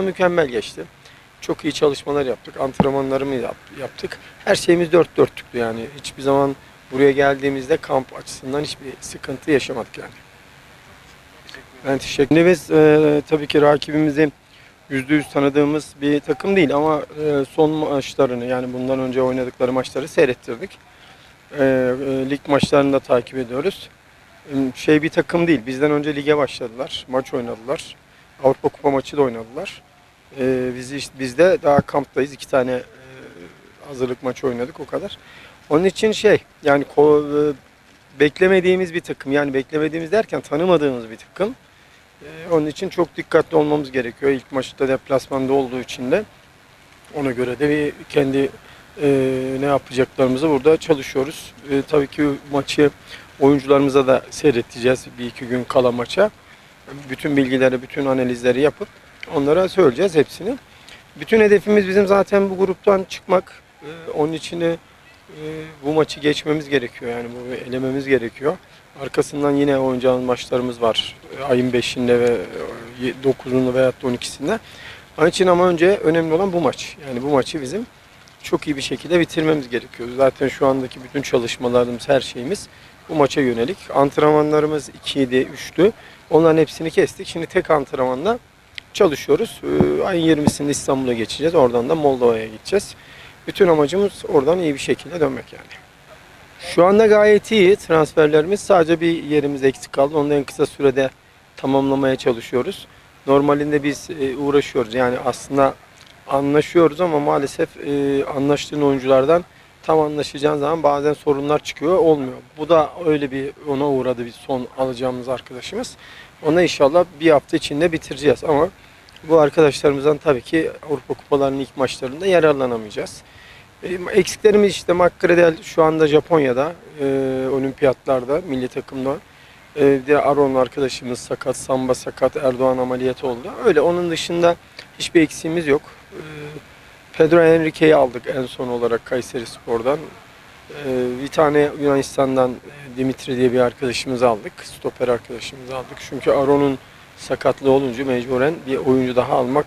Mükemmel geçti. Çok iyi çalışmalar yaptık. Antrenmanlarımı yap- yaptık. Her şeyimiz dört dörtlüktü yani. Hiçbir zaman buraya geldiğimizde kamp açısından hiçbir sıkıntı yaşamadık yani. Ben teşekkür ederim. Biz e, tabii ki rakibimizi yüzde yüz tanıdığımız bir takım değil ama e, son maçlarını yani bundan önce oynadıkları maçları seyrettirdik. E, e, lig maçlarını da takip ediyoruz. E, Şey bir takım değil. Bizden önce lige başladılar. Maç oynadılar. Avrupa Kupa maçı da oynadılar. E, biz, işte, biz de daha kamptayız. İki tane e, hazırlık maçı oynadık o kadar. Onun için şey yani ko- e, beklemediğimiz bir takım. Yani beklemediğimiz derken tanımadığımız bir takım. Ee, Onun için çok dikkatli olmamız gerekiyor. İlk maçta deplasmanda olduğu için de ona göre de bir kendi e, ne yapacaklarımızı burada çalışıyoruz. E, tabii ki maçı oyuncularımıza da seyreteceğiz bir iki gün kala maça. Bütün bilgileri, bütün analizleri yapıp onlara söyleyeceğiz hepsini. Bütün hedefimiz bizim zaten bu gruptan çıkmak. E, onun için e, bu maçı geçmemiz gerekiyor yani bu elememiz gerekiyor. Arkasından yine oynayacağımız maçlarımız var. E, Ayın 5'inde ve e, 9'unda veya 12'sinde. Onun için ama önce önemli olan bu maç. Yani bu maçı bizim çok iyi bir şekilde bitirmemiz gerekiyor. Zaten şu andaki bütün çalışmalarımız, her şeyimiz bu maça yönelik. Antrenmanlarımız 2'ydi, 3'tü. Onların hepsini kestik. Şimdi tek antrenmanla çalışıyoruz. E, Ayın 20'sinde İstanbul'a geçeceğiz. Oradan da Moldova'ya gideceğiz. Bütün amacımız oradan iyi bir şekilde dönmek yani. Şu anda gayet iyi transferlerimiz. Sadece bir yerimiz eksik kaldı. Onu en kısa sürede tamamlamaya çalışıyoruz. Normalinde biz e, uğraşıyoruz. Yani aslında anlaşıyoruz ama maalesef e, anlaştığın oyunculardan tam anlaşacağın zaman bazen sorunlar çıkıyor, olmuyor. Bu da öyle bir ona uğradı bir son alacağımız arkadaşımız. Ona inşallah bir hafta içinde bitireceğiz ama bu arkadaşlarımızdan tabii ki Avrupa Kupalarının ilk maçlarında yararlanamayacağız. E, Eksiklerimiz işte Makredel şu anda Japonya'da e, olimpiyatlarda milli takımda. E, bir de Aron arkadaşımız sakat, Samba sakat, Erdoğan ameliyat oldu. Öyle onun dışında hiçbir eksiğimiz yok. E, Pedro Henrique'yi aldık en son olarak Kayseri Spor'dan. E, bir tane Yunanistan'dan e, Dimitri diye bir arkadaşımızı aldık. Stoper arkadaşımızı aldık. Çünkü Aron'un sakatlığı olunca mecburen bir oyuncu daha almak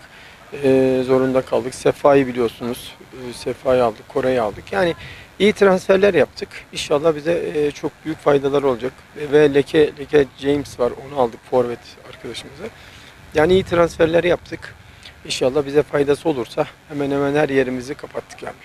e, zorunda kaldık. Sefa'yı biliyorsunuz. E, Sefa'yı aldık, Kore'yi aldık. Yani iyi transferler yaptık. İnşallah bize e, çok büyük faydalar olacak. Ve Leke, Leke James var. Onu aldık forvet arkadaşımıza. Yani iyi transferler yaptık. İnşallah bize faydası olursa hemen hemen her yerimizi kapattık yani.